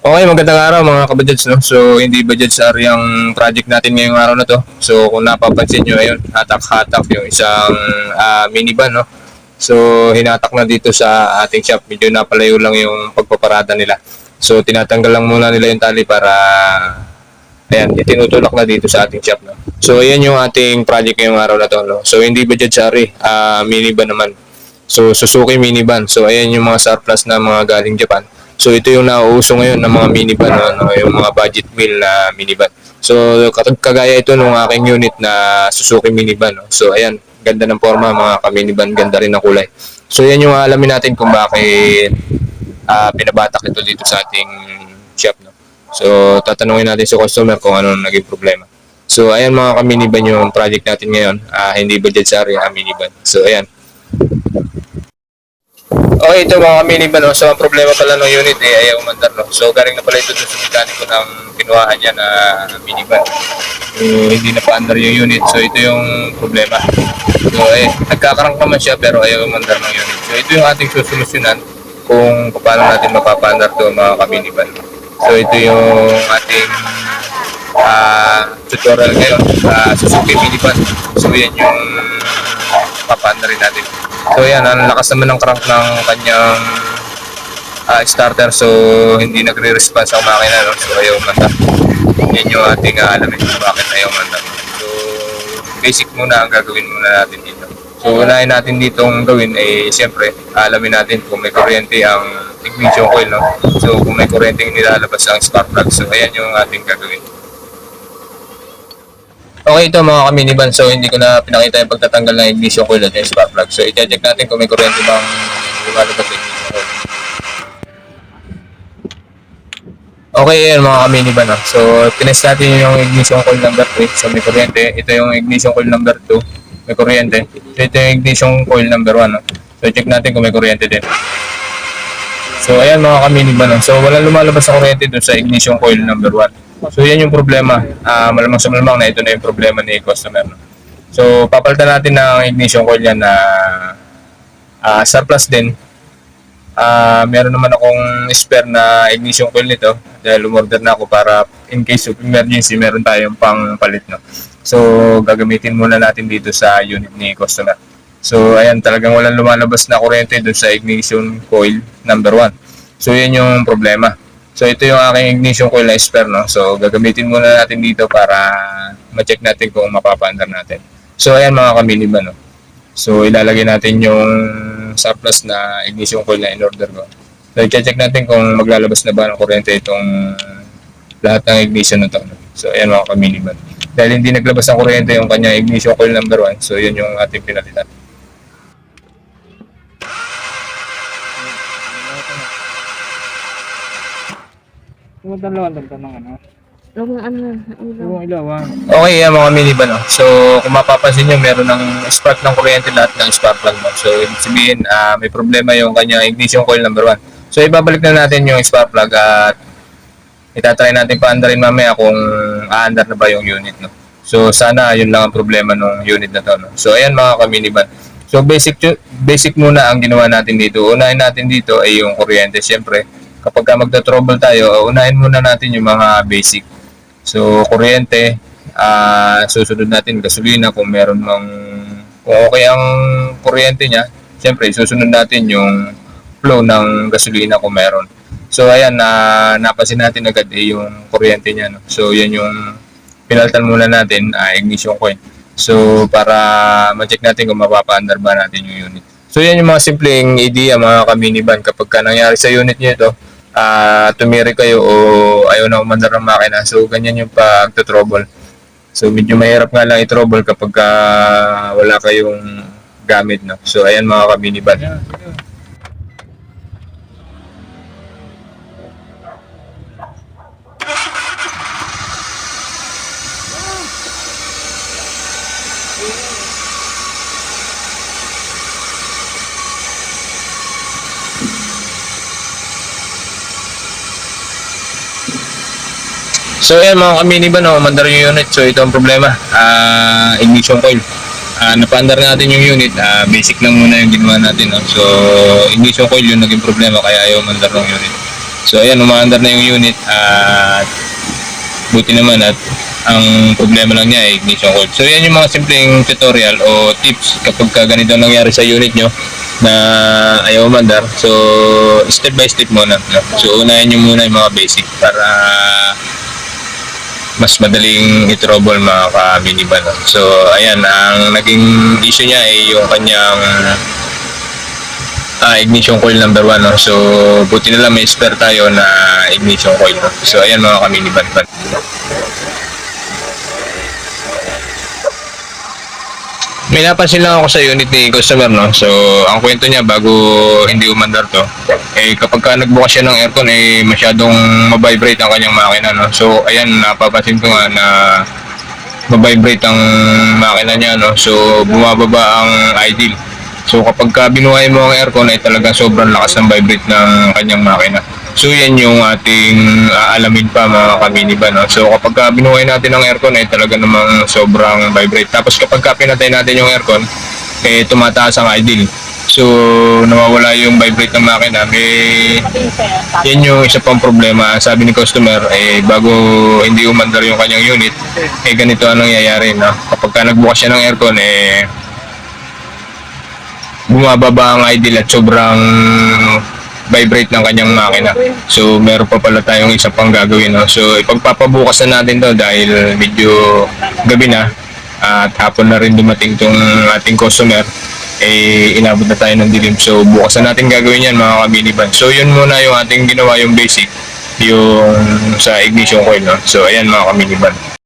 Okay, magandang araw mga kabadyads, no? So, hindi budget sa yung project natin ngayong araw na to. So, kung napapansin nyo, ayun, hatak-hatak yung isang ah, minivan, no? So, hinatak na dito sa ating shop. Medyo napalayo lang yung pagpaparada nila. So, tinatanggal lang muna nila yung tali para ayan, itinutulak na dito sa ating shop, no? So, ayan yung ating project ngayong araw na to, no? So, hindi budget sorry, ah minivan naman. So, Suzuki minivan. So, ayan yung mga surplus na mga galing Japan. So, ito yung nauuso ngayon ng mga minivan, no? ano, yung mga budget wheel na minivan. So, kagaya ito ng aking unit na Suzuki minivan. No? So, ayan, ganda ng forma mga ka-minivan, ganda rin ng kulay. So, yan yung alamin natin kung bakit ah, pinabatak ito dito sa ating shop. No? So, tatanungin natin sa customer kung ano naging problema. So, ayan mga ka-minivan yung project natin ngayon. Ah, hindi budget sa area, minivan. So, ayan. Okay, ito mga minivan. No? So, ang problema pala ng unit eh, ayaw umandar. No? So, galing na pala ito dun sa mekaniko ng kinuhaan niya na minivan. So, hindi na pa-under yung unit. So, ito yung problema. So, eh, nagkakarang naman siya pero ayaw umandar ng unit. So, ito yung ating susolusyonan kung paano natin mapapa-under to mga kaminivan. So, ito yung ating ah, tutorial ngayon sa Suzuki Minivan. So, yan yung papanda rin natin. So yan, ang lakas naman ng crank ng kanyang ah, starter so hindi nagre-response ang makina no? so ayaw manda. Yan yung ating uh, alamin kung bakit ayaw manda. So basic muna ang gagawin muna natin dito. So unahin natin dito ang gawin ay siyempre alamin natin kung may kuryente ang ignition coil no. So kung may kuryente nilalabas ang spark plug. So ayan yung ating gagawin. Okay ito mga kaminiban, so hindi ko na pinakita yung pagtatanggal ng ignition coil at yung spark plug. So i-check natin kung may kuryente bang lumalabas sa ignition coil. Okay yun mga kaminiban. No? So tinest natin yung ignition coil number 3. So may kuryente. Ito yung ignition coil number 2. May kuryente. So ito yung ignition coil number 1. No? So check natin kung may kuryente din. So ayan mga kaminiban. No? So wala lumalabas sa kuryente dun sa ignition coil number 1. So yan yung problema. Ah, malamang sa malamang na ito na yung problema ni customer. No? So papalitan natin ng ignition coil yan na ah, surplus din. Ah, meron naman akong spare na ignition coil nito dahil umorder na ako para in case of emergency meron tayong pang palit no. So gagamitin muna natin dito sa unit ni customer. So ayan talagang walang lumalabas na kuryente doon sa ignition coil number 1. So yan yung problema. So ito yung aking ignition coil na spare no. So gagamitin muna natin dito para ma-check natin kung mapapaandar natin. So ayan mga kaminiban no. So ilalagay natin yung surplus na ignition coil na in-order ko. So i-check natin kung maglalabas na ba ng kuryente itong lahat ng ignition na to. no? So ayan mga kaminiban. Dahil hindi naglabas ng kuryente yung kanya ignition coil number 1, so yun yung ating pinalitan. Yung dalawan dalawa ng ano. Yung ano, ilaw. Yung ilawan. Okay, yan mga minivan. No? So, kung mapapansin nyo, meron ng spark ng kuryente lahat ng spark plug mo. So, ibig sabihin, ah, may problema yung kanya ignition coil number 1. So, ibabalik na natin yung spark plug at itatry natin paandarin mamaya kung aandar na ba yung unit. No? So, sana yun lang ang problema ng unit na to. No? So, ayan mga ka-minivan. So, basic, basic muna ang ginawa natin dito. Unahin natin dito ay yung kuryente. Siyempre, kapag ka magta-trouble tayo, unahin muna natin yung mga basic. So, kuryente, ah susunod natin gasolina kung meron mang kung okay ang kuryente niya, siyempre susunod natin yung flow ng gasolina kung meron. So, ayan, na napansin natin agad eh, yung kuryente niya. No? So, yan yung pinaltan muna natin, ah, ignition coil. So, para ma-check natin kung mapapaandar ba natin yung unit. So, yan yung mga simpleng idea mga ka-minivan. Kapag ka nangyari sa unit nyo ito, ah tumiri kayo o ayaw na umandar ng makina. So, ganyan yung pagto-trouble. So, medyo mahirap nga lang i-trouble kapag ka wala kayong gamit. No? So, ayan mga ka-minivan. Yan, sige. So ayan mga kaminiban, no, mandar yung unit. So ito ang problema, ah ignition coil. Ah napaandar natin yung unit, ah basic lang muna yung ginawa natin. No? So ignition coil yung naging problema kaya ayaw mandar ng unit. So ayan, umaandar na yung unit at buti naman at ang problema lang niya ay ignition coil. So yan yung mga simpleng tutorial o tips kapag ka ganito ang nangyari sa unit nyo na ayaw umandar. So step by step muna. No? So unahin nyo muna yung mga basic para mas madaling i-trouble mga ka-minivan. So ayan, ang naging issue niya ay yung kanyang ah, ignition coil number 1 no? so buti na lang may spare tayo na ignition coil no? so ayan mga ka-minivan may napansin lang ako sa unit ni customer no? So ang kwento niya bago hindi umandar to eh kapag ka nagbukas siya ng aircon eh masyadong mabibrate ang kanyang makina no? So ayan napapansin ko nga na mabibrate ang makina niya no? So bumababa ang idle. So kapag ka binuhay mo ang aircon ay talagang sobrang lakas ng vibrate ng kanyang makina. So yan yung ating aalamin pa mga kaminiban. No? So kapag ka binuhay natin ang aircon ay talaga namang sobrang vibrate. Tapos kapag ka pinatay natin yung aircon, eh tumataas ang idle. So nawawala yung vibrate ng makina. May yan yung isa pang problema. Sabi ni customer, eh bago hindi umandar yung kanyang unit, eh ganito ang nangyayari. No? Kapag ka nagbukas siya ng aircon, eh bumababa ang idle at sobrang vibrate ng kanyang makina. So, meron pa pala tayong isa pang gagawin. No? So, ipagpapabukas na natin to dahil medyo gabi na at hapon na rin dumating tong ating customer eh inabot na tayo ng dilim. So, bukas na natin gagawin yan mga kaminiban. So, yun muna yung ating ginawa yung basic yung sa ignition coil. No? So, ayan mga kaminiban.